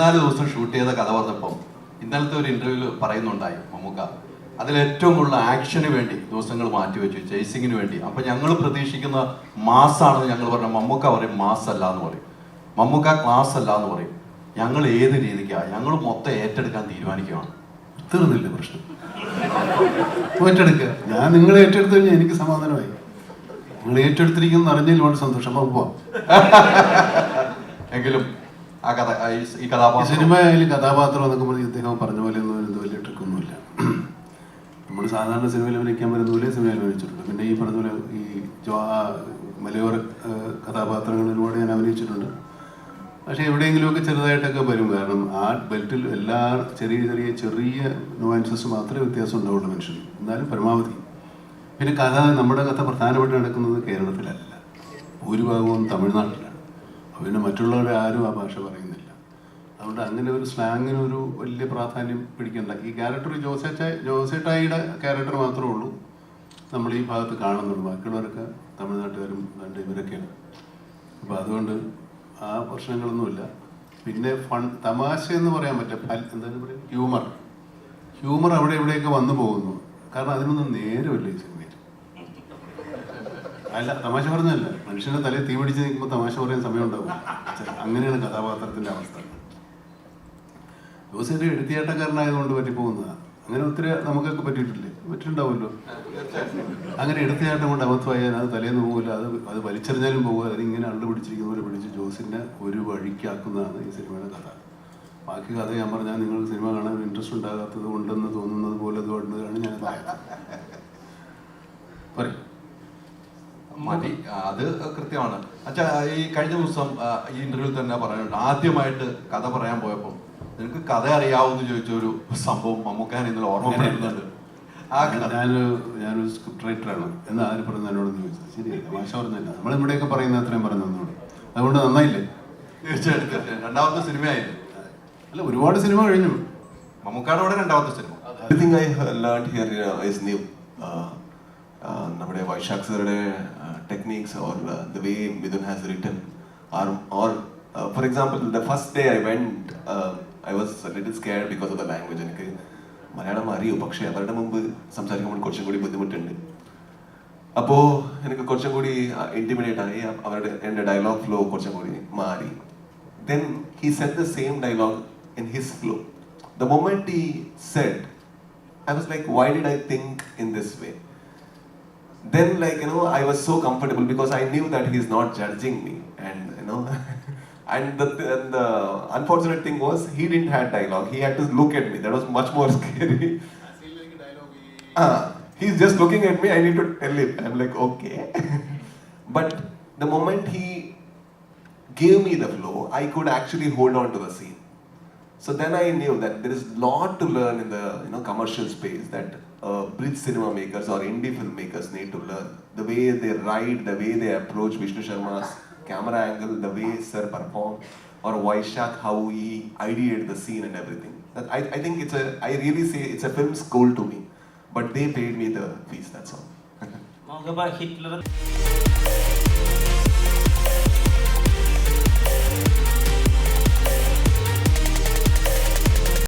പതിനാല് ദിവസം ഷൂട്ട് ചെയ്ത കഥ പറഞ്ഞപ്പം ഇന്നലത്തെ ഒരു ഇന്റർവ്യൂവിൽ പറയുന്നുണ്ടായി മമ്മൂക്ക. അതിൽ ഏറ്റവും കൂടുതൽ ആക്ഷന് വേണ്ടി ദിവസങ്ങൾ മാറ്റിവെച്ചു ചേസിങ്ങിന് വേണ്ടി. അപ്പൊ ഞങ്ങൾ പ്രതീക്ഷിക്കുന്ന മാസാണെന്ന് ഞങ്ങൾ പറഞ്ഞ മമ്മൂക്ക പറയും മാസ് അല്ല എന്ന് പറയും. മമ്മൂക്ക ക്ലാസ് അല്ല എന്ന് പറയും. ഞങ്ങൾ ഏത് രീതിക്കാണ് ഞങ്ങൾ മൊത്തം ഏറ്റെടുക്കാൻ തീരുമാനിക്കുകയാണ് തീർന്നില്ല പ്രശ്നം. ഏറ്റെടുക്കുക ഞാൻ നിങ്ങൾ ഏറ്റെടുത്തു കഴിഞ്ഞാൽ എനിക്ക് സമാധാനമായി. നിങ്ങൾ ഏറ്റെടുത്തിരിക്കുന്ന അറിഞ്ഞതിൽ വളരെ സന്തോഷം. അപ്പോൾ എങ്കിലും ആ കഥ ഈ- കഥാപാത്രം. സിനിമയിൽ കഥാപാത്രം എന്നൊക്കെ പറഞ്ഞ് ഇദ്ദേഹം പറഞ്ഞ പോലെ ഒന്നും വലിയ ട്രിക്കൊന്നുമില്ല. നമ്മൾ സാധാരണ സിനിമയിൽ അഭിനയിക്കാൻ പറ്റുന്ന പോലെ സിനിമയിൽ അഭിനയിച്ചിട്ടുണ്ട്. പിന്നെ ഈ പറഞ്ഞ പോലെ ഈ മലയോര കഥാപാത്രങ്ങളിലൂടെ ഞാൻ അഭിനയിച്ചിട്ടുണ്ട്. പക്ഷേ എവിടെയെങ്കിലുമൊക്കെ ചെറുതായിട്ടൊക്കെ വരും. കാരണം ആ ബെൽറ്റിൽ എല്ലാ ചെറിയ ചെറിയ ചെറിയ നുവാൻസസ് മാത്രമേ വ്യത്യാസം ഉണ്ടാവുള്ളൂ മനുഷ്യന്. എന്നാലും പരമാവധി. പിന്നെ കഥ നമ്മുടെ കഥ പ്രധാനമായിട്ട് നടക്കുന്നത് കേരളത്തിലല്ല. ഭൂരിഭാഗവും തമിഴ്നാട്ടിലാണ്. പിന്നെ മറ്റുള്ളവരെ ആരും ആ ഭാഷ പറയുന്നില്ല. അതുകൊണ്ട് അങ്ങനെ ഒരു സ്ലാങ്ങിന് ഒരു വലിയ പ്രാധാന്യം പിടിക്കണ്ട. ഈ ക്യാരക്ടർ ജോസേറ്റ ജോസേട്ടായിയുടെ ക്യാരക്ടർ മാത്രമേ ഉള്ളൂ. നമ്മൾ ഈ ഭാഗത്ത് കാണുന്നുള്ളൂ. ബാക്കിയുള്ളവരൊക്കെ തമിഴ്നാട്ടുകാരും രണ്ട് ഇവരൊക്കെയാണ്. അപ്പോൾ അതുകൊണ്ട് ആ പ്രശ്നങ്ങളൊന്നുമില്ല. പിന്നെ ഫൺ തമാശ എന്ന് പറയാൻ പറ്റും എന്താണ് പറയുക ഹ്യൂമർ. ഹ്യൂമർ അവിടെ ഇവിടെയൊക്കെ വന്നു പോകുന്നു. കാരണം അതിനൊന്നും നേരമില്ല ഈ സിനിമയിൽ അല്ല തമാശ പറഞ്ഞല്ല മനുഷ്യന്റെ തലയിൽ തീ പിടിച്ച് നിൽക്കുമ്പോൾ തമാശ പറയാൻ സമയം ഉണ്ടാവും അങ്ങനെയാണ് കഥാപാത്രത്തിന്റെ അവസ്ഥ. ജോസിന്റെ എടുത്തിയാട്ടക്കാരനായതുകൊണ്ട് പറ്റിപ്പോകുന്നതാണ് അങ്ങനെ ഒത്തിരി നമുക്കൊക്കെ പറ്റിയിട്ടില്ലേ? പറ്റിയിട്ടുണ്ടാവുമല്ലോ. അങ്ങനെ എടുത്തിയാട്ടം കൊണ്ട് അബദ്ധമായാൽ അത് തലേന്ന് പോകില്ല അത് അത് വലിച്ചെറിഞ്ഞാലും പോകുക പിടിച്ചിരിക്കുന്ന പോലെ പിടിച്ച് ജോസിനെ ഒരു വഴിക്കാക്കുന്നതാണ് ഈ സിനിമയുടെ കഥ. ബാക്കി കഥ ഞാൻ പറഞ്ഞാൽ നിങ്ങൾ സിനിമ കാണാൻ ഇൻട്രസ്റ്റ് ഉണ്ടാകാത്തത് കൊണ്ടെന്ന് തോന്നുന്നത് പോലെ അതുകൊണ്ടാണ് ഞാൻ മതി. അത് കൃത്യമാണ്. അച്ഛാ ഈ കഴിഞ്ഞ ദിവസം ഈ ഇന്റർവ്യൂ തന്നെ പറയുന്നുണ്ട് ആദ്യമായിട്ട് കഥ പറയാൻ പോയപ്പോൾ നിനക്ക് കഥ അറിയാവുന്ന ചോദിച്ച ഒരു സംഭവം മമ്മൂക്കാൻ ഇന്നലെ ഓർമ്മപ്പെടുന്നുണ്ട് ആ കഥ. ഞാനൊരു ഞാനൊരു സ്ക്രിപ്റ്റ് റൈറ്റർ ആണ്. എന്ന് ആര് പറഞ്ഞു എന്നോട് ചോദിച്ചത്? ശരിയല്ല? മാഷ പറഞ്ഞില്ല നമ്മൾ ഇവിടെയൊക്കെ പറയുന്ന അത്രയും പറഞ്ഞു തന്നോട് അതുകൊണ്ട് നന്നായില്ലേ? തീർച്ചയായിട്ടും രണ്ടാമത്തെ സിനിമയായില്ലേ അല്ല ഒരുപാട് സിനിമ കഴിഞ്ഞു. മമ്മൂക്കാടോടെ രണ്ടാമത്തെ സിനിമ. ഐ ഹ് ലേൺ ഹിയർ ഇസ് ന്യൂ നമ്മുടെ Vaishakh Uh, uh, നമ്മുടെ Vysakh സാറുടെ techniques or the way Mithun has written R or for example the first day I went I was little scare because of the language എനിക്ക് മലയാളം അറിയൂ പക്ഷേ അവരുടെ മുമ്പ് സംസാരിക്കുമ്പോൾ കുറച്ചും കൂടി ബുദ്ധിമുട്ടുണ്ട് അപ്പോൾ എനിക്ക് കുറച്ചും കൂടി ഇൻറ്റിമിഡേറ്റ് ആയി അവരുടെ എൻ്റെ ഡയലോഗ് ഫ്ലോ കുറച്ചും കൂടി മാറി then he said the same dialogue in his flow. The moment he said, I was like, why did I think in this way? then, like, you know, I was so comfortable because I knew that he's not judging me. And, you know, and the, and the unfortunate thing was, he didn't have dialogue. He had to look at me. That was much more scary. Ah, he's just looking at me. I need to tell him. I'm like, okay. but the moment he gave me the flow, I could actually hold on to the scene. So then I knew that there is a lot to learn in the you know commercial space that uh, bridge cinema makers or indie filmmakers need to learn. The way they write, the way they approach Vishnu Sharma's camera angle, the way Sir performed, or Vaishak, how he ideated the scene and everything. I, I think it's a, I really say it's a film school to me. But they paid me the fees, that's all.